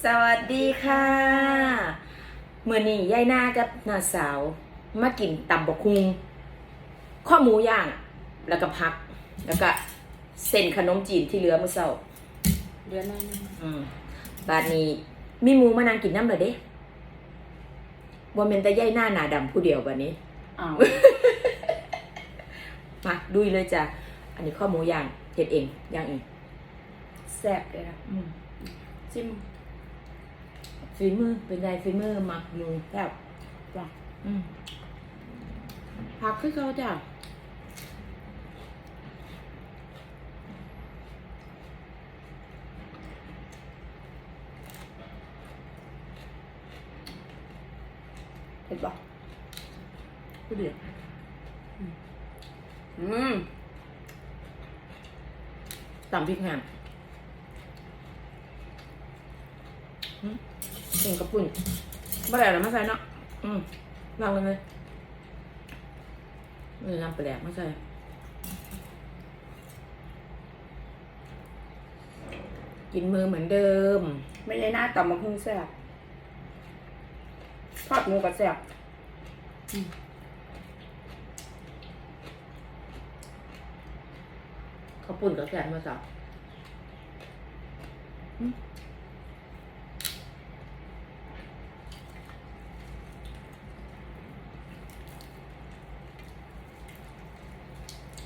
สวัสดีค่ะเมื่อนี้ยายหน้ากับน้าสาว มากินตำบกคุง ข้อหมูย่างแล้วก็พัก แล้วก็เส้นขนมจีนที่เหลือมื้อเช้าเดือนหน้านึงอืมบาดนี้ มีหมูมานั่งกินน้ำเลยเด้บ่แม่นแต่ยายหน้าหน้าดำผู้เดียวบัดนี้ อ้าวมาดุยเลยจ้ะ อันนี้ข้อหมูย่างเฮ็ดเองย่างเอง แซ่บเลยนะอืม จิ้ม ฝีมือเป็นไงฝีมือมักอยู่แล้วจ้ะอืมผักคือเขาจ้ะเผ็ดปะผู้เดียวอืมตำพริกแห้งอืม เก่งกระปุ่นบ่ได้แล้วมาใส่เนาะอืมวางเลยเลยนี่น้ำปลาแดกมาใส่กินมือเหมือนเดิม ไม่ได้หน้าต่ำมาครึ่งแซ่บทอดหมูกับแซ่บข้าวปุ่นกับแกงมาสับ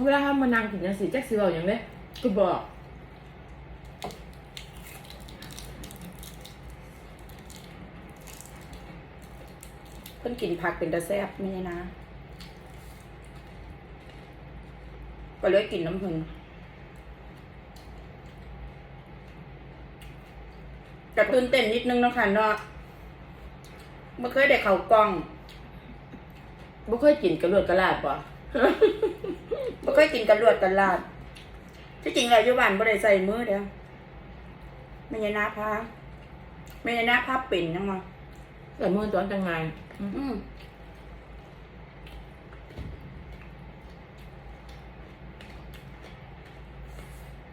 เวลาทำมานั่งกินจังสิแจ็คสิเว้าอย่างเด้ก็บอกเพิ่นกินผักเป็นตะแซ่บไม่ได้นะ ก็เลยกินน้ำผึ้งกระตุ้นเต้นนิดนึงเนาะค่ะเนาะเมื่เคยได้เข่ากล้องบ่เคยกินกระโดดกระลาดป่ะ บ่เคยกินกระลวดกระลาด ที่จริงแล้วอยู่บ้านบ่ได้ใส่มือเดียวไม่ใช่หน้าพาไม่ใช่หน้าภาพเป็นยังมาแต่มือตอนจังไงอืมอืม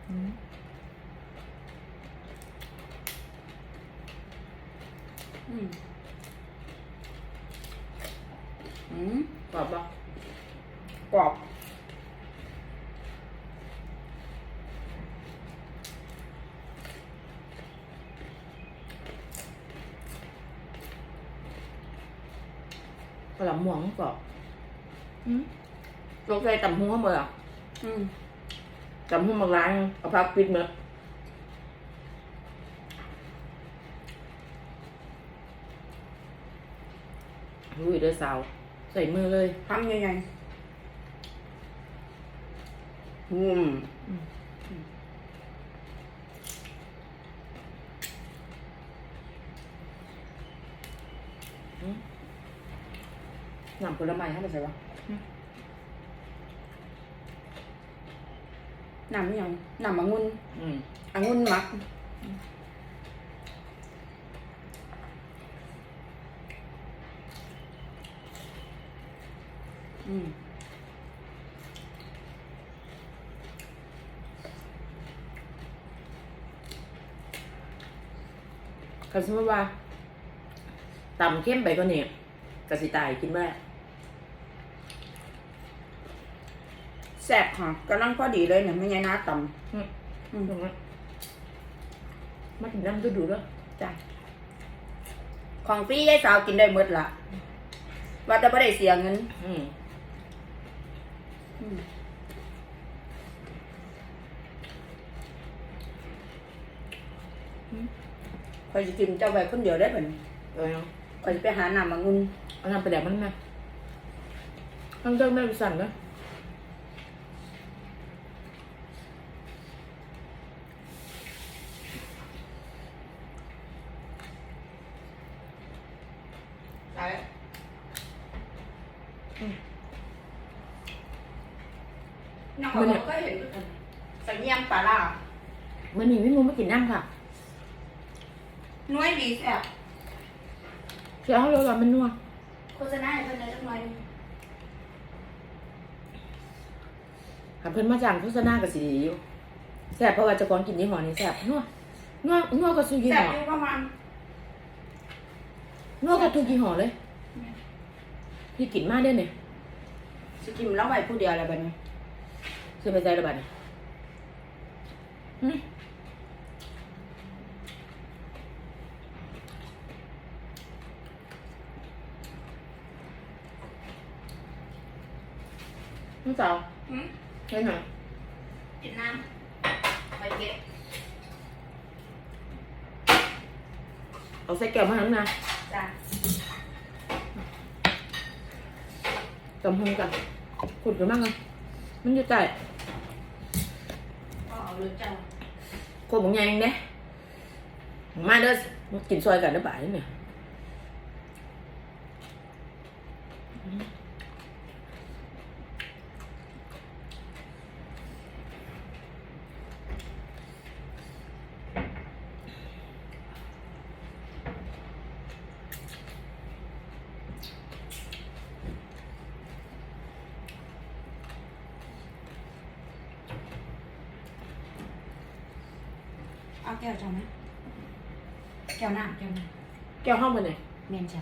อืมอืมอืมกรอบป่ะ กรอบกระหล่ำหม่วงกรอบอืมลงใส่ตำหัวเมื่ออืมตำหัวมาล้างเอาพักปิดเมื่อลุยเด้อสาว ใส่มือเลยทำยังไง อืมน้ำผลไม้ให้มันใส่วะน้ำยังน้ำองุ่นอืมองุ่นหมักอืม คันสมมติว่าตำเข้มไปก็เนี่ยกะสิตายกินไม่ได้แซ่บค่ะกำลังพอดีเลยเนี่ยไม่ใช่น้าต่อืมำอืมตรงนั้นมากินน้ำดูดูด้วยจ้ะของฟรียายสาวกินได้หมดละว่าแต่ไม่ได้เสียเงินอืมอืม คอยจะกินเจ้าไว้คนเดียวได้เหมือนเออคอยจะไปหาหน้ำมางุนเอาน้ำไปแดกมันไหมทั้งเจ้าแม่สั่นนะใช่น้องบอกว่าก็เห็นสัญญาณปลาล่ามันมีไม่มูไม่กินน้ำค่ะ น้อยดีแซ่บเชื่อเขาเลยว่ามันนัวโฆษณาให้เพิ่นได้สักหน่อยหาเพิ่นมาจ้างโฆษณากับสีดีอยู่แซ่บเพราะว่าเจะของกินยี่ห้อนี้แซ่บนัวนัวนัวก็ซื้อยี่แซ่บห้ออยู่ประมาณนวดกับทุกยี่ห้อเลยพี่กินมากด้วยเนี่ยสิกินแล้วไว้ผู้เดียวอะไรแบบนี้เสียไปใจระบาดเนี่ย น้องสาวอืมเล่นหน่อยกินน้ำไปเก็บเอาใส่แก้วมาทั้งนะจ้ากำหงกันขุดกันมากเลยมันอยู่ใต้ก็เอาเลยจ้าโคตรบางอย่างเนี่ยมาเด้อมากินซอยกันเด้อบ่ายนี่เนี่ย เอาแก้วจ้าไหมแก้วน้ำแก้วน้แก้วห้องมันเนี่ยำเมียนจ้า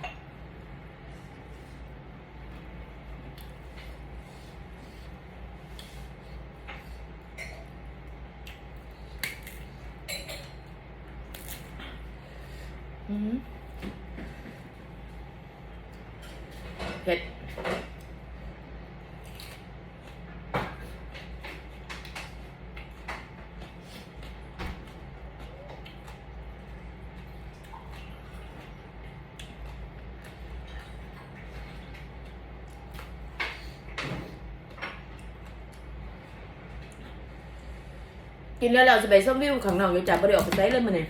อืมเผ็ด กินแล้วเราจะไปส้มวิวขังน้องอยู่จับไปได้ออกไปใช้เลยมันเนี่ย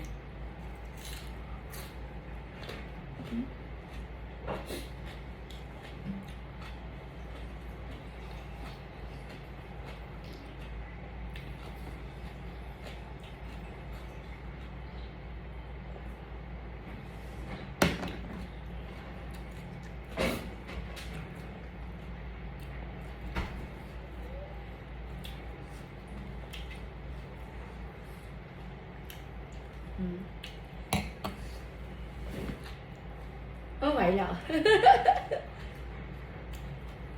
เออไหวแล้ว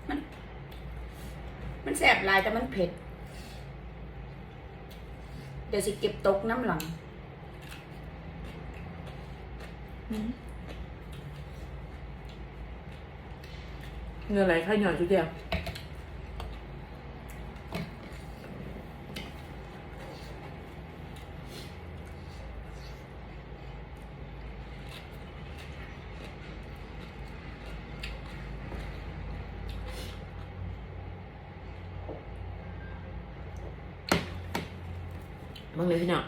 มัน มันแสบลายแต่มันเผ็ด เดี๋ยวสิเก็บตกน้ำหลังเงินไหลค่าหน่อยทุกเดียว บ้างเลยพี่น้อง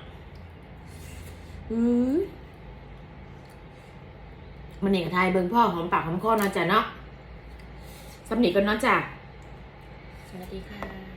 อือมันเองไทยเบิ่งพ่อหอมปากหอมคอเนาะจ้ะเนาะสำนีกันเนาะจ้ะสวัสดีค่ะ